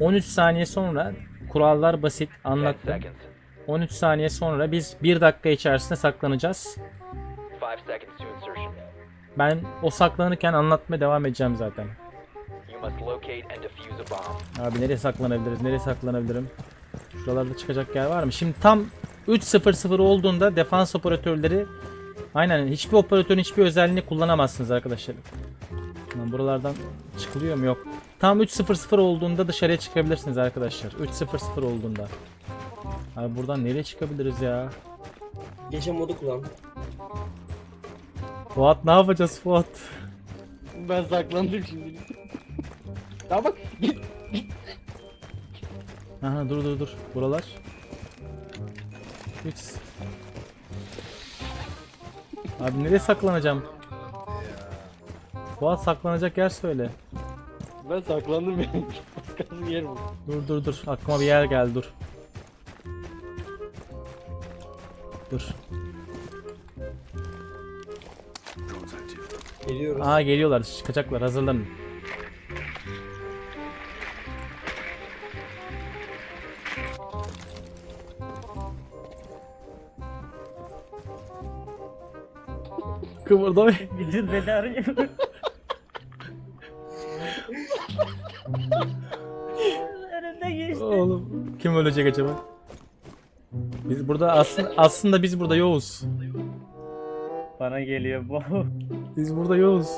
13 saniye sonra kurallar basit 10 anlattım. seconds. 13 saniye sonra biz 1 dakika içerisinde saklanacağız. 5 seconds to insertion. Ben o saklanırken anlatmaya devam edeceğim zaten. Abi nereye saklanabiliriz? Nereye saklanabilirim? Şuralarda çıkacak yer var mı? Şimdi tam 3.00 olduğunda defans operatörleri aynen hiçbir operatörün hiçbir özelliğini kullanamazsınız arkadaşlar. Lan buralardan çıkılıyor mu? Yok. Tam 3.00 olduğunda dışarıya çıkabilirsiniz arkadaşlar. 3.00 olduğunda. Abi buradan nereye çıkabiliriz ya? Gece modu kullan. Fuat ne yapacağız Fuat? Ben saklandım şimdi. Ya bak git. Aha dur dur dur. Buralar. 3 Abi nereye saklanacağım? Fuat saklanacak yer söyle. Ben saklandım benim. Başkası yer bu. Dur dur dur. Aklıma bir yer geldi dur. Dur. Geliyoruz. Aa geliyorlar. Çıkacaklar. Hazırlanın. Kıvırda Vücut beni arıyor. Kim ölecek acaba? Biz burada aslında aslında biz burada yoğuz. Bana geliyor bu. Biz burada yoğuz.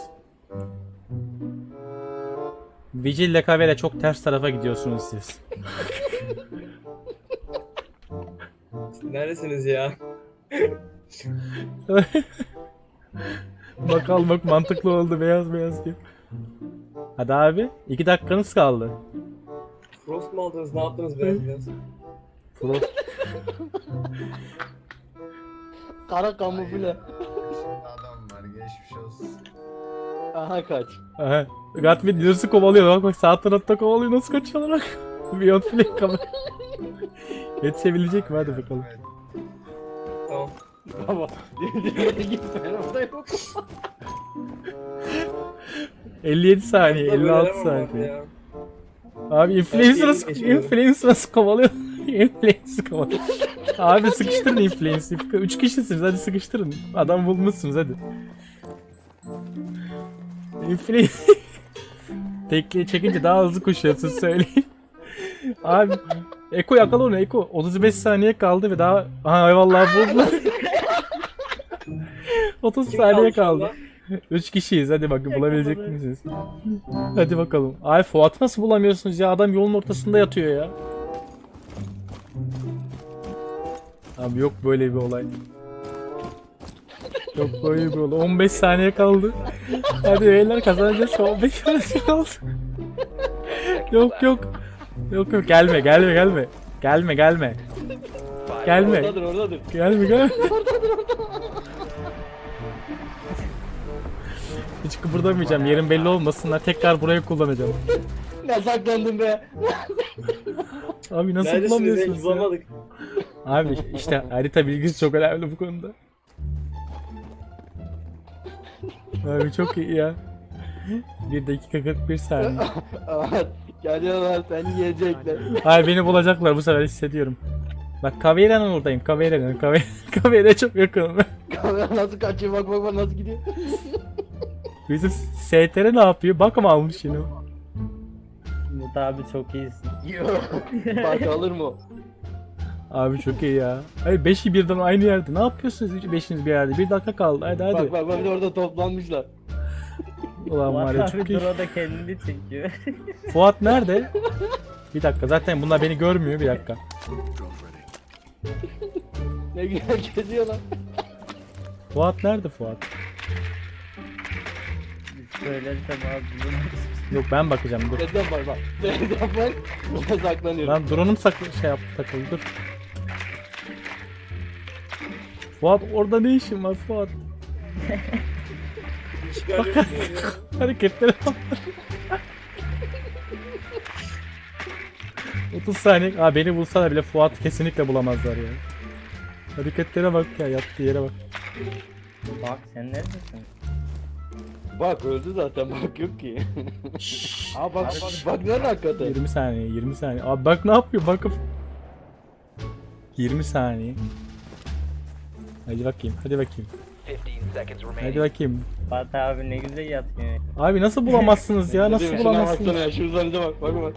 Vigil ile Kavele çok ters tarafa gidiyorsunuz siz. Neredesiniz ya? Bakalım bak mantıklı oldu beyaz beyaz diye. Hadi abi iki dakikanız kaldı. Frost mu aldınız? Ne yaptınız biraz biraz? Frost. Kara kamufle. adam var geçmiş olsun. Aha kaç. Aha. Gatvid Leaders'ı kovalıyor bak bak sağ tarafta kovalıyor nasıl kaçıyorlar bak. Beyond Flame kamera. Yetişebilecek mi hadi bakalım. Evet. Tamam. Baba. Git ben orada yok. 57 saniye Böyle 56 veremem bak saniye. Abi influencer'ı influencer'ı kovalıyor. influencer'ı kovalıyor. Abi sıkıştırın influencer'ı. 3 kişisiniz hadi sıkıştırın. Adam bulmuşsunuz hadi. Influencer. Tekliği çekince daha hızlı koşuyorsun söyleyin. Abi Eko yakala onu Eko. 35 saniye kaldı ve daha Aha eyvallah buldu. 30 Kim saniye kaldı 3 kişiyiz hadi bakın bulabilecek misiniz? Hadi bakalım. Ay Fuat'ı nasıl bulamıyorsunuz ya? Adam yolun ortasında yatıyor ya. Abi yok böyle bir olay. Yok böyle bir olay. 15 saniye kaldı. Hadi beyler kazanacağız. 15 saniye kaldı. yok yok. Yok yok gelme gelme gelme. Gelme gelme. Gelme. Oradadır oradadır. Gelme gelme. Hiç kıpırdamayacağım. Yerim belli olmasınlar. Tekrar burayı kullanacağım. Ne saklandım be. Abi nasıl Neredesiniz bulamıyorsunuz ya? bulamadık. Abi işte harita bilgisi çok önemli bu konuda. Abi çok iyi ya. 1 dakika 41 saniye. Evet. Geliyorlar seni yiyecekler. Hayır beni bulacaklar bu sefer hissediyorum. Bak Caveira'nın oradayım. Caveira'nın. Caveira Caveira'ya çok yakınım. Kamera nasıl kaçıyor bak bak bak nasıl gidiyor. Bizim STR ne yapıyor? Bak mı almış yine o? Umut abi çok iyisin. bak alır mı? o? Abi çok iyi ya. Hayır 5'i birden aynı yerde. Ne yapıyorsunuz 5'iniz bir yerde? Bir dakika kaldı. Hadi hadi. Bak bak bak orada toplanmışlar. Ulan var ya Umut çok abi iyi. Da kendini çekiyor. Fuat nerede? Bir dakika zaten bunlar beni görmüyor bir dakika. Ne güzel geziyorlar. Fuat nerede Fuat? Abi bunu. Yok ben bakacağım dur. Neden bak bak. Neden bak. Burada saklanıyorum. Lan drone'um saklı şey yaptı takıldı dur. Fuat orada ne işin var Fuat? Hiç görmüyorum ya. Hareketlere bak. 30 saniye. Aa beni bulsana bile Fuat kesinlikle bulamazlar ya. Hareketlere bak ya yattığı yere bak. Bak sen neredesin? Bak öldü zaten bak yok ki. Aa bak bak nerede hakikaten? 20 saniye 20 saniye. Abi bak ne yapıyor bakıp. 20 saniye. Hadi bakayım hadi bakayım. 15 seconds Hadi remaining. bakayım. Fatih abi ne güzel yatıyor. Abi nasıl bulamazsınız ya nasıl mi? Şuna bulamazsınız? baksana şu uzanınca bak bak bak.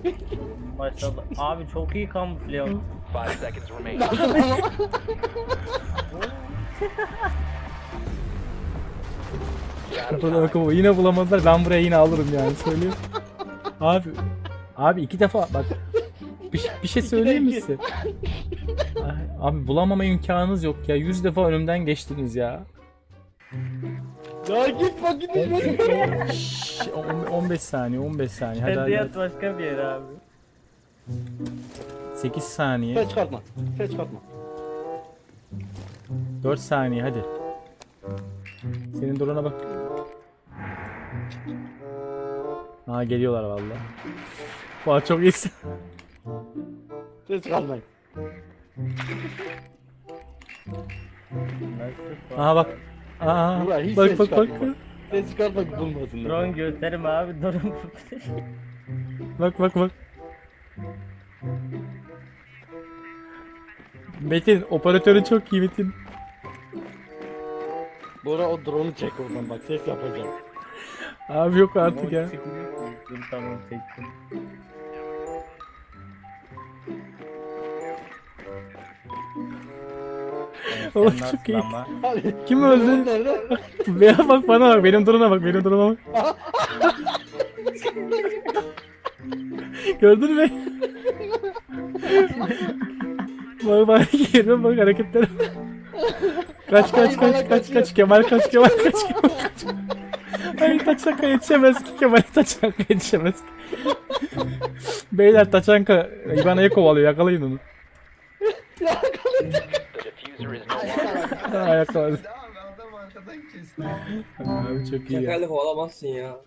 Maşallah. Abi çok iyi kamufle oldu. 5 seconds remaining. Time. bakın yine bulamadılar ben buraya yine alırım yani söyleyeyim. Abi abi iki defa bak bir, şey- bir şey söyleyeyim mi size? Abi bulamama imkanınız yok ya 100 defa önümden geçtiniz ya. Ya git bak git git. Şşş, on- 15 saniye 15 saniye hadi Sen de hadi. yat başka bir yere abi. 8 saniye Ses çıkartma. Ses çıkartma. 4 saniye hadi. Senin durana bak. Aa geliyorlar valla. Valla çok iyisin. Ses. Nasıl? Aha bak. Aa hiç bak ses bak bak. Ses çıkartmak bulmasın. Drone gösterim abi durun. Bak bak bak. Metin operatörü çok iyi Metin. Bora o drone'u çek oradan bak ses yapacağım. Abi yok artık ya. Dur tamam çektim. Oğlum çok iyi. Kim öldü? Veya bak bana bak benim duruna bak benim duruma bak. Gördün mü? bak bak yerime bak hareketlere. Kaç kaç kaç kaç kaç Kemal kaç Kemal kaç Kemal Taçanka yetişemez ki Kemal Taçanka yetişemez ki. Beyler Taçanka İbana'yı kovalıyor yakalayın onu. Ha, yakaladı. Abi adam arkadan kesti. Abi çok iyi ya. Şakayla kovalamazsın ya.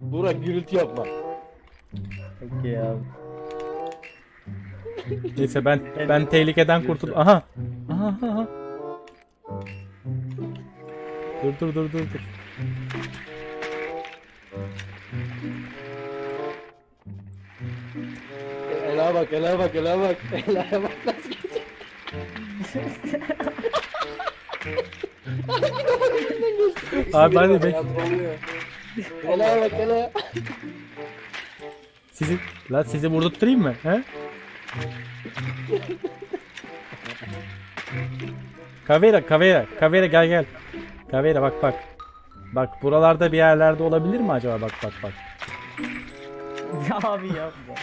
Burak gürültü yapma. Çok iyi abi. Neyse ben ben tehlikeden kurtul. Aha. Aha aha. Dur dur dur dur dur. Ela bak, Ela bak, Ela bak. Ela'ya bak nasıl geçiyor. Abi hadi be. Ya drone'luyor. Ela'ya bak, Ela. Sizi lan sizi burada tutayım mı? He? Kavera, Kavera, Kavera gel gel. Kavera bak bak. Bak buralarda bir yerlerde olabilir mi acaba? Bak bak bak. abi yapma.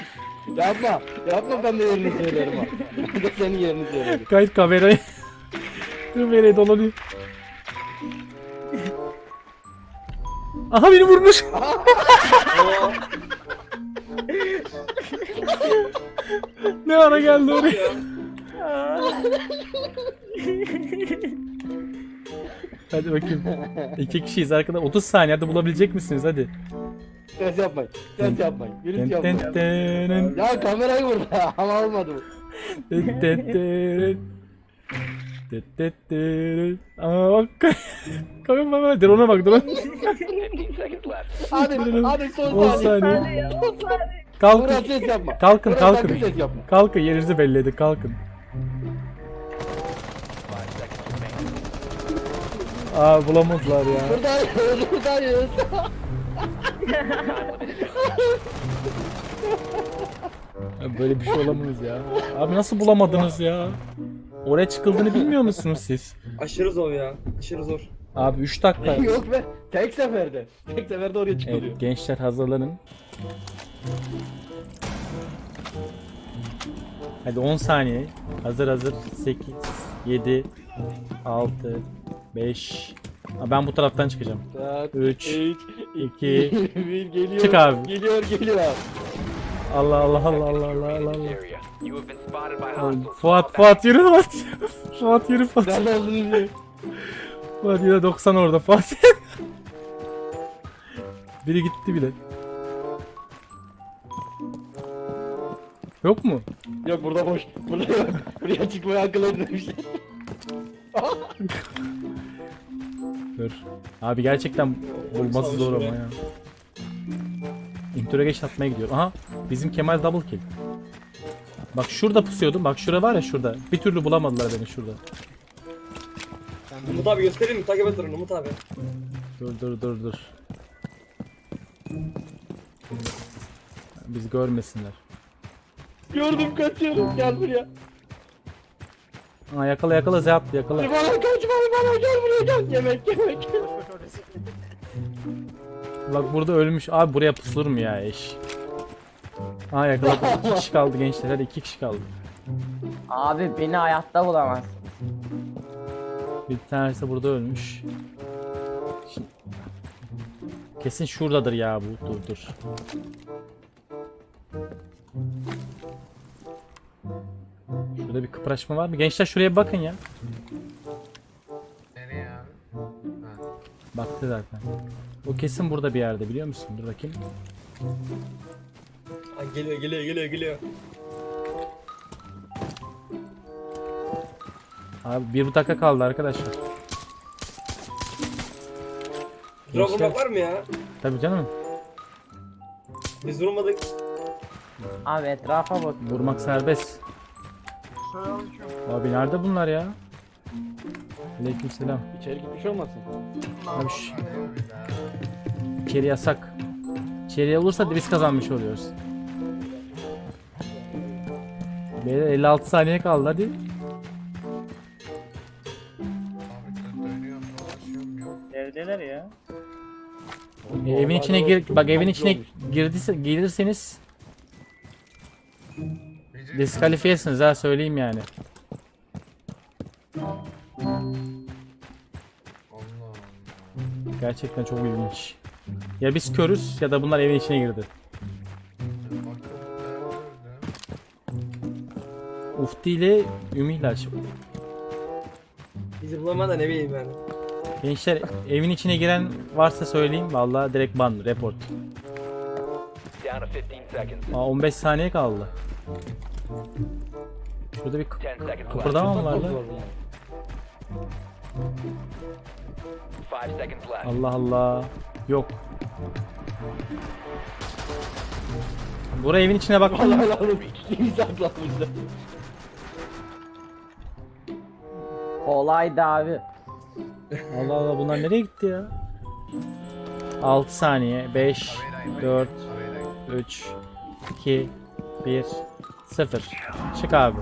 Yapma, yapma ben de yerini söylerim ha. Ben de senin yerini söylerim. Kayıt kamerayı. Kamerayı dolanıyor. Aha beni vurmuş. ne ara geldi oraya? Hadi bakayım. İki kişiyiz arkada. 30 saniyede bulabilecek misiniz? Hadi. Ses yapmayın, ses yapmayın. Ten yapmayın. ten. Ya kamerayı vurdu ama olmadı bu. Ten ten ten. Ten ten ten. Aa bak. Kanka bak bak. Drone'a bak drone. 15 seconds left. Hadi, hadi son 10 saniye. saniye. Kalkın. ses yapma. Kalkın Burak kalkın. sakın ses yapma. Kalkın yerinizi belli edin kalkın. Aa bulamadılar ya. Buradayız, buradayız. Abi Böyle bir şey olamaz ya. Abi nasıl bulamadınız ya? Oraya çıkıldığını bilmiyor musunuz siz? Aşırı zor ya. Aşırı zor. Abi 3 dakika. Yok be, tek seferde. Tek seferde oraya çıkılıyor. Evet gençler hazırlanın. Hadi 10 saniye. Hazır hazır. 8, 7, 6, 5. Aa, Ben bu taraftan çıkacağım. Dört, Üç, üç, iki, bir geliyor. çık abi. Geliyor, geliyor. Allah Allah Allah Allah Allah Allah. Allah. Fuat Fuat yürü Fuat. Fuat yürü Fuat. Nerede olduğunu. Fuat yine 90 orada Fuat. Biri gitti bile. Yok mu? Yok burada boş. Burada yok. Buraya çıkmaya akıl etmemişler. Dur. Abi gerçekten bulması zor ama ya. Interrogation atmaya gidiyor. Aha bizim Kemal double kill. Bak şurada pusuyordum. Bak şura var ya şurada. Bir türlü bulamadılar beni şurada. Umut abi göstereyim mi? Takip et durun Umut abi. Dur dur dur dur. Biz görmesinler. Gördüm kaçıyorum gel buraya. Aa yakala yakala Zeyat yakala. Bana kaç bana bana gel buraya gel. Yemek yemek. Bak burada ölmüş. Abi buraya pusulur mu ya eş? Aa yakaladım. İki kişi kaldı gençler. Hadi iki kişi kaldı. Abi beni hayatta bulamaz. Bir tanesi burada ölmüş. Şimdi... Kesin şuradadır ya bu. Dur dur. Şurada bir kıpraşma var mı? Gençler şuraya bakın ya. Nereye abi? Baktı zaten. O kesin burada bir yerde biliyor musun? Dur bakayım. Ay geliyor geliyor geliyor geliyor. Abi bir dakika kaldı arkadaşlar. Drone Gençler- var mı ya? Tabii canım. Biz vurmadık. Abi etrafa bak. Vurmak serbest. Abi nerede bunlar ya? Aleykümselam. İçeri gitmiş olmasın? Abi içeri yasak. İçeriye olursa da biz kazanmış oluyoruz. Beyler 56 saniye kaldı hadi. Evdeler ya. Evin içine gir bak evin içine girdiyse gelirseniz diskalifiyesiniz ha söyleyeyim yani. Allah Allah. Gerçekten çok ilginç. Ya biz körüz ya da bunlar evin içine girdi. Ufti ile Ümihlaç. Bizi bulamadan ne bileyim ben. Gençler evin içine giren varsa söyleyeyim. Vallahi direkt ban, report. Down to 15 seconds. Aa, 15 saniye kaldı. Şurada bir 10 seconds left. kıpırdama mı var lan? 5 seconds left. Allah Allah. Yok. Buraya evin içine bak. Allah Allah. İyi saklamışlar. Kolaydı abi. Allah Allah bunlar nereye gitti ya? 6 saniye. 5, 4, 3, 2, 1, Sıfır. Çık abi.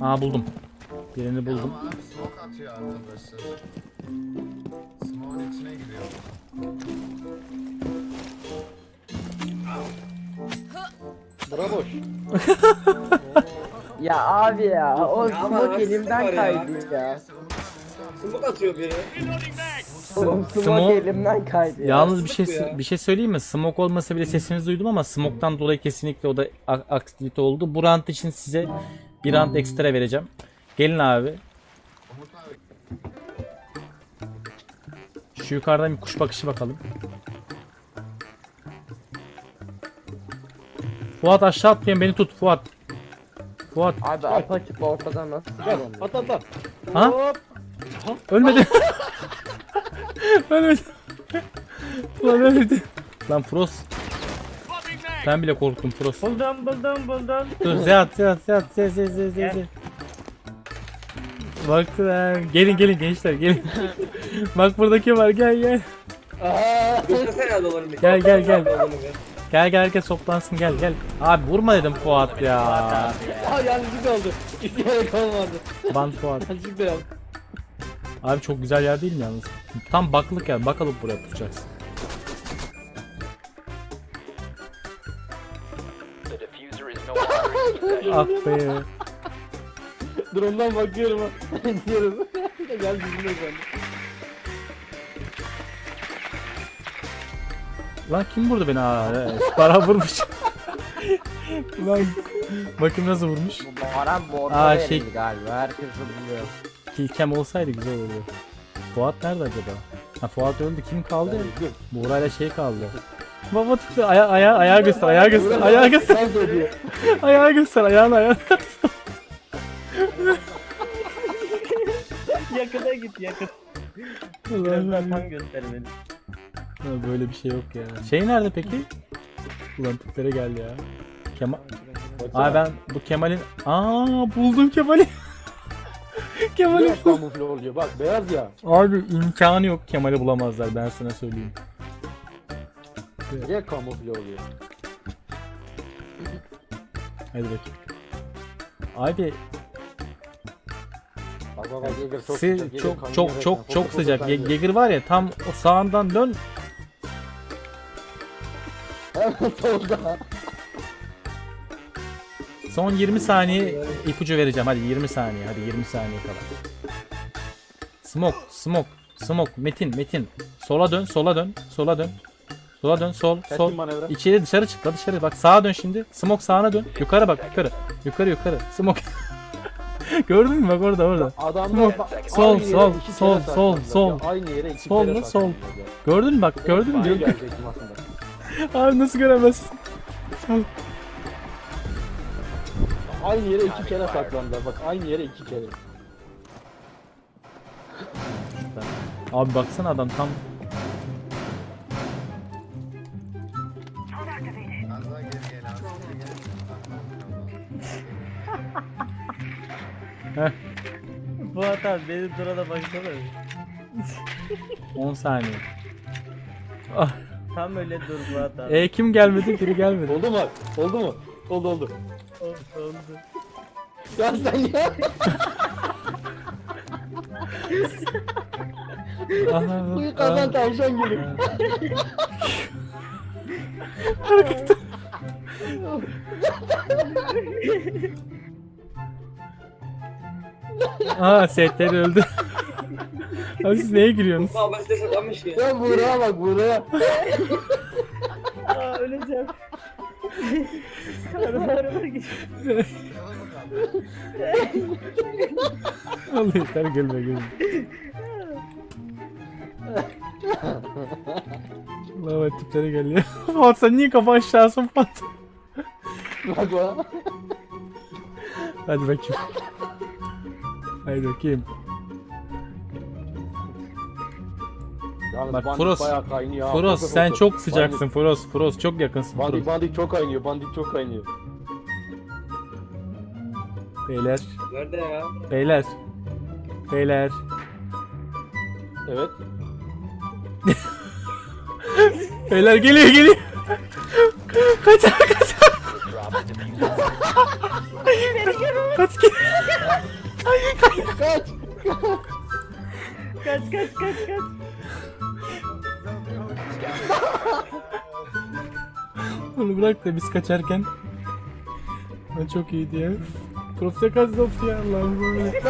Aa buldum. Birini buldum. Ya ya abi ya o smoke elimden kaydı ya. ya. Smoke atıyor biri. Oğlum Smoke- smoke elimden kaydı ya. Yalnız bir şey Haksızlık bu ya. bir şey söyleyeyim mi? Smoke olmasa bile sesinizi duydum ama smoke'tan dolayı kesinlikle o da a- aktivite oldu. Bu round için size bir round ekstra vereceğim. Gelin abi. Şu yukarıdan bir kuş bakışı bakalım. Fuat aşağı atmayın beni tut Fuat. Fuat. Abi apaçık ortada nasıl? Gel at at at. Ha? Hop. Ölmedi. ölmedi. Lan ölmedi. Lan Frost. Ben bile korktum Frost. Buldum buldum buldum. Dur Zeyat Zeyat Zeyat Zeyat Zeyat Zeyat Zeyat Zeyat. Baktı lan. Gelin gelin gençler gelin. Bak burada kim var gel gel. Göstersene dolarını. Gel, gel, gel. Gel gel herkes toplansın gel gel. Abi vurma dedim Fuat ya. Aa yanlışlık oldu. İsteyerek olmadı. Ban Fuat. Yanlışlıkla yaptım. Abi çok güzel yer değil mi yalnız? Tam baklık yer. Bakalım buraya tutacaksın. Ah be. Drone'dan bakıyorum ha. Diyorum. Gel bizimle sen. Lan kim vurdu beni? Aa, evet. Para vurmuş. Lan bakayım nasıl vurmuş. Bu Baran verildi şey- galiba herkes biliyor. Kilkem olsaydı güzel olurdu. Fuat nerede acaba? Ha Fuat öldü. Kim kaldı? Buğra'yla şey kaldı. Baba tuttu aya aya ayağı göster ayağı göster ayağı göster ayağı göster ayağını ayağını. Yakına git yakın. Biraz daha tam göster beni. Ya Böyle bir şey yok ya. Şey nerede peki? Ulan tiplere geldi ya. Kemal. Abi ben bu Kemal'in... Aa buldum Kemal'i. Kemal'i. Beyaz kamufle oluyor bak beyaz ya. Abi imkanı yok Kemal'i bulamazlar ben sana söyleyeyim. Niye kamufle oluyor? Hadi bakayım. Abi Bak bak bak çok sıcak, çok çok çok çok sıcak. Ye- kanıyor. Yeager var ya tam o sağından dön. Hemen solda. Son 20 saniye ipucu vereceğim. Hadi 20 saniye. Hadi 20 saniye kala. Smoke, smoke, smoke. Metin, Metin. Sola dön, sola dön, sola dön. Sola dön, sol, sol. İçeri dışarı çık, la dışarı. Bak sağa dön şimdi. Smoke sağına dön. Yukarı bak, yukarı. Yukarı, yukarı. Smoke. Gördün mü? Bak orada, orada. Adamlar Smoke. Sol, sol, sol, sol, sol. Aynı yere iki Sol kere? Sol. Gördün mü? Bak, gördün mü? Abi nasıl göremezsin? Aynı yere iki kere saklandılar. Bak aynı yere iki kere. Abi baksana adam tam gel. Fuat abi benim durana baksana. 10 saniye. Ah, Tam öyle dur Fuat abi. e kim gelmedi? Biri gelmedi. Oldu mu? Oldu mu? Oldu oldu. Oldu. Ya sen ya. Aha, Uyu kazan tavşan gibi. Aa setleri öldü. Abi siz neye gülüyorsunuz? Baba size saklanmış ki. Ya Buğra'ya bak Buğra'ya. Aa öleceğim. Araba araba gidiyor. Allah yeter gülme gülme. Allah bak tiplere geliyor. Fuat sen niye kafa aşağısın Fuat? Bak bak. Hadi bakayım. Hadi bakayım. Yalnız Bak, bandit Frost. bayağı kaynıyor. ha. Frost Foto, sen foto. çok sıcaksın Frost. Frost çok yakınsın Bandit, bandit, Frost. bandit çok kaynıyor. Bandit çok kaynıyor. Beyler. Nerede ya? Beyler. Beyler. Evet. Beyler geliyor geliyor. kaçar kaçar. Kaç gel. Kaç. Kaç kaç kaç kaç. Onu bırak da biz kaçarken. Ben çok iyiydi ya. Profite of ya Allah'ım böyle.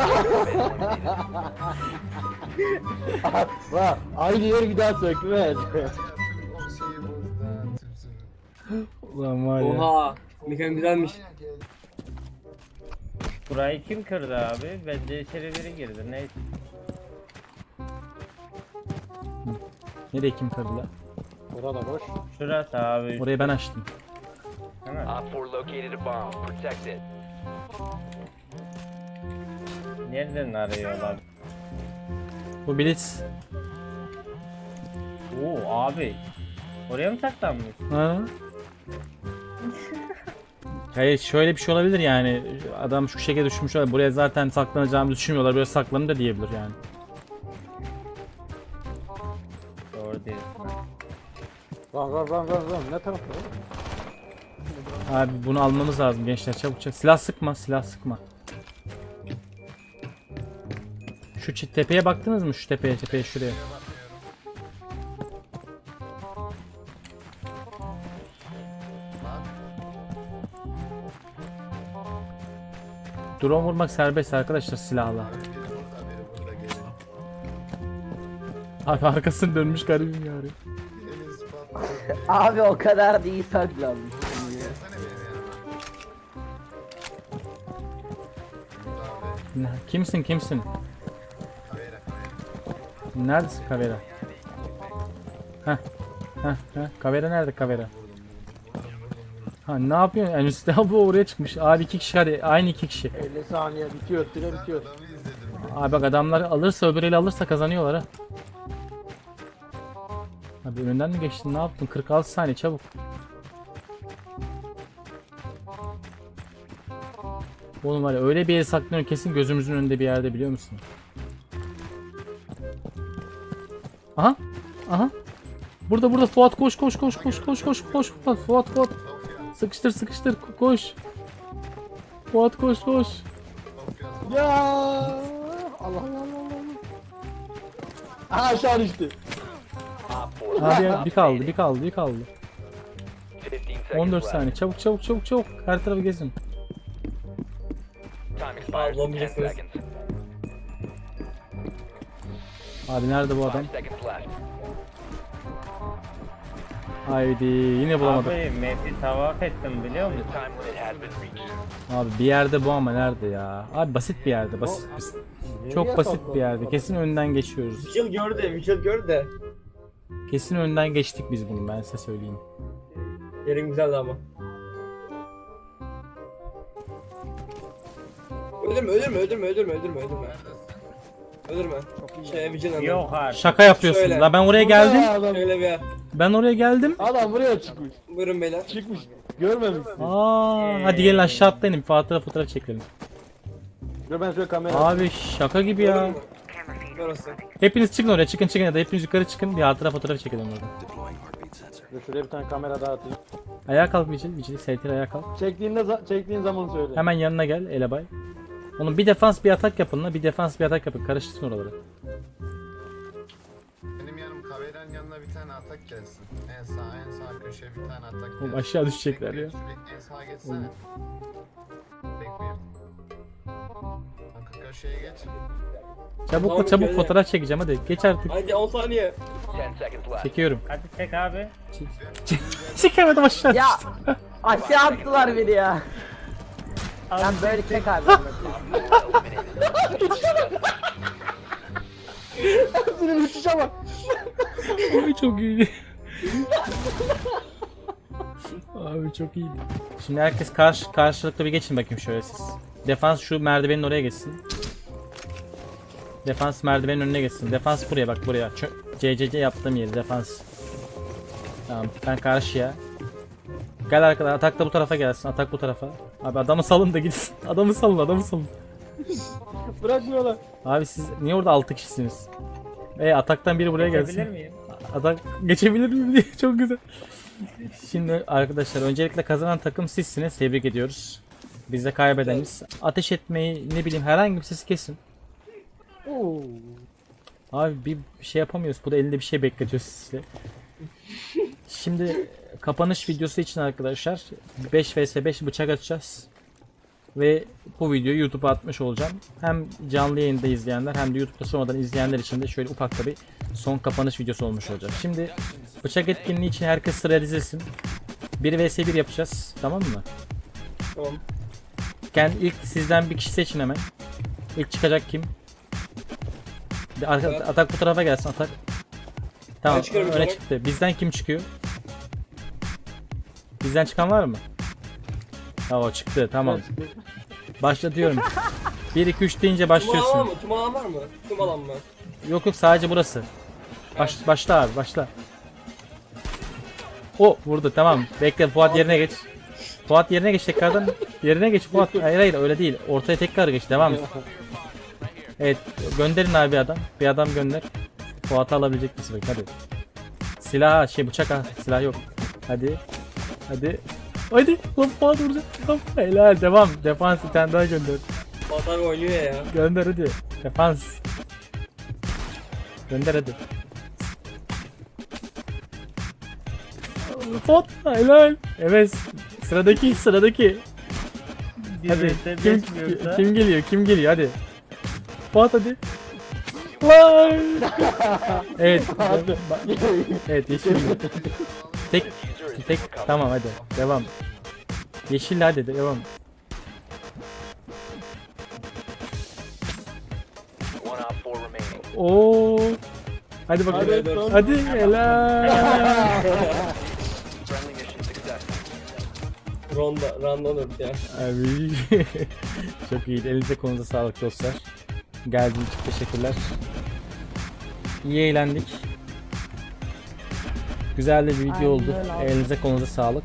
Bak aynı yeri bir daha sökmez. Ulan var ya. Oha. Mekan güzelmiş. Burayı kim kırdı abi? Bence içeri biri girdi. Neyse. Nereye kim kırdı la? Burada boş. Şurası abi. Orayı ben açtım. Hemen. Op 4 located a bomb. Protect it. Nereden arıyorlar? Bu Blitz. Oo abi. Oraya mı saklanmış? Ha? Hayır şöyle bir şey olabilir yani. Adam şu şekilde düşmüş olabilir. Buraya zaten saklanacağımızı düşünmüyorlar. Böyle saklanın da diyebilir yani. Doğru diyorsun. Lan lan lan lan lan ne tarafta? Abi bunu almamız lazım gençler çabuk çabuk. Silah sıkma silah sıkma. Şu tepeye baktınız mı? Şu tepeye tepeye şuraya. Drone vurmak serbest arkadaşlar silahla. Abi arkasını dönmüş garibim yani. Abi o kadar değil saklanmış. Kimsin kimsin? Kavera kavera. Neredesin kamera? Heh. Heh, heh. Kavera nerede kavera? Ha ne yapıyorsun? En üstte bu oraya çıkmış. Abi iki kişi hadi aynı iki kişi. 50 saniye bitiyor süre bitiyor. Adamı izledim. Abi bak adamlar alırsa öbürüyle alırsa kazanıyorlar ha. Abi önünden mi geçtin ne yaptın? 46 saniye çabuk. Oğlum var ya öyle bir yere saklanıyor kesin gözümüzün önünde bir yerde biliyor musun? Aha. Aha. Burada burada Fuat koş koş koş koş koş koş koş Fuat Fuat Fuat. Sıkıştır sıkıştır ko- koş. Fuat koş koş. Ya Allah Allah Allah Allah. Aha aşağı düştü. Op 4 Abi bir kaldı bir kaldı bir kaldı. 15 seconds 14 left. saniye çabuk çabuk çabuk çabuk her tarafı gezin. Time expires in 10 Alamayacağız. seconds. Abi nerede bu adam? 5 seconds left. Haydi yine bulamadım. Abi map'i tavaf ettim biliyor musun? Abi bir yerde bu ama nerede ya? Abi basit bir yerde basit. basit. Çok basit bir yerde. Kesin önden geçiyoruz. Vigil gördü. Vigil gördü. Kesin önden geçtik biz bunu ben size söyleyeyim. Yerin güzeldi ama. Öldürme öldürme öldürme öldürme öldürme öldürme. Öldürme. Şey hanım. Yok artık. Şaka yapıyorsun. Şöyle. La ben oraya geldim. Adam, Şöyle bir. Ben oraya geldim. adam buraya çıkmış. Buyurun beyler. Çıkmış. Görmemişsin. Aa, hadi gelin aşağı atlayın. Bir fotoğraf fotoğraf çekelim. Dur ben şöyle kamera. Abi şaka gibi ya. Gördün mü? Orası. Hepiniz çıkın oraya çıkın çıkın ya da hepiniz yukarı çıkın bir hatıra fotoğraf çekelim orada. Dur şuraya bir tane kamera daha atayım. Ayağa kalk Vicil. Vicil Seytir ayağa kalk. Çektiğinde za- çektiğin zaman söyle. Hemen yanına gel Elebay. Onun bir defans bir atak yapın la. Bir defans bir atak yapın. Karıştırsın oraları. Benim yanım kaveranın yanına bir tane atak gelsin. En sağ en sağ köşeye bir tane atak gelsin. Oğlum aşağı düşecekler ya. En sağa geçsene. Bekle. Kanka köşeye geç. Çabuk Tamam, çabuk şöyle. fotoğraf çekeceğim hadi. Geç artık. Hadi 10 saniye. 10 seconds left. Çekiyorum. Hadi çek abi. Çekemedim aşağı Ya düştüm. aşağı attılar beni ya. Ben böyle çek abi. Hepsinin müthişe bak. Abi çok iyiydi. Abi çok iyiydi. Şimdi herkes karşı karşılıklı bir geçin bakayım şöyle siz. Defans şu merdivenin oraya geçsin. Defans merdivenin önüne geçsin. Defans buraya bak buraya. Çö- CCC yaptığım yeri defans. Tamam ben karşıya. Gel arkadaşlar atak da bu tarafa gelsin. Atak bu tarafa. Abi adamı salın da gitsin. Adamı salın adamı salın. Bırakmıyorlar. Abi siz niye orada 6 kişisiniz? E ataktan biri buraya gelsin. Geçebilir miyim? Atak geçebilir miyim diye çok güzel. Şimdi arkadaşlar öncelikle kazanan takım sizsiniz. Tebrik ediyoruz. Biz de kaybedeniz. Ateş etmeyi ne bileyim herhangi bir sesi kesin. Oo. Abi bir şey yapamıyoruz. Bu da elinde bir şey bekletiyor size. Şimdi kapanış videosu için arkadaşlar 5 vs 5 bıçak atacağız. Ve bu videoyu YouTube'a atmış olacağım. Hem canlı yayında izleyenler hem de YouTube'da sonradan izleyenler için de şöyle ufak da bir son kapanış videosu olmuş olacak. Şimdi bıçak etkinliği için herkes sıraya dizilsin. 1 vs 1 yapacağız. Tamam mı? Tamam. Kendi ilk sizden bir kişi seçin hemen. İlk çıkacak kim? Bir arka- Evet. atak bu tarafa gelsin atak. Tamam öne sonra. çıktı. Bizden kim çıkıyor? Bizden çıkan var mı? Ha o çıktı tamam. Başlatıyorum. 1 2 3 deyince Tüm alan var başlıyorsun. mı? Tüm alan var mı? Tüm alan mı? Yok yok sadece burası. Baş, başla abi başla. O vurdu tamam. Bekle Fuat yerine geç. Fuat yerine geç tekrardan. Yerine geç Fuat. Hayır hayır öyle değil. Ortaya tekrar geç devam. et. Evet gönderin abi adam. Bir adam gönder. Fuat'ı alabilecek misin? Hadi. Silah şey bıçak ha. Silah yok. Hadi. Hadi. Hadi. Lan Fuat vuracak. Helal devam. Defans bir tane daha gönder. Fuat abi oynuyor ya. Gönder hadi. Defans. Gönder hadi. Fuat helal. Evet. Sıradaki sıradaki. Hadi. Kim, kim geliyor? Kim geliyor? Hadi. Fuat hadi. Vay. evet. evet yeşil. Tek tek tamam hadi. Devam. Yeşil hadi devam. One op 4 remaining. Oo. Hadi bakalım. Hadi, Hadi, hadi. helal. Ronda, ronda olur ya. Abi. Çok iyi. Elinize kolunuza sağlık dostlar. Geldiğiniz için teşekkürler. İyi eğlendik. Güzel de bir video Aynen oldu. öyle abi. Elinize kolunuza sağlık.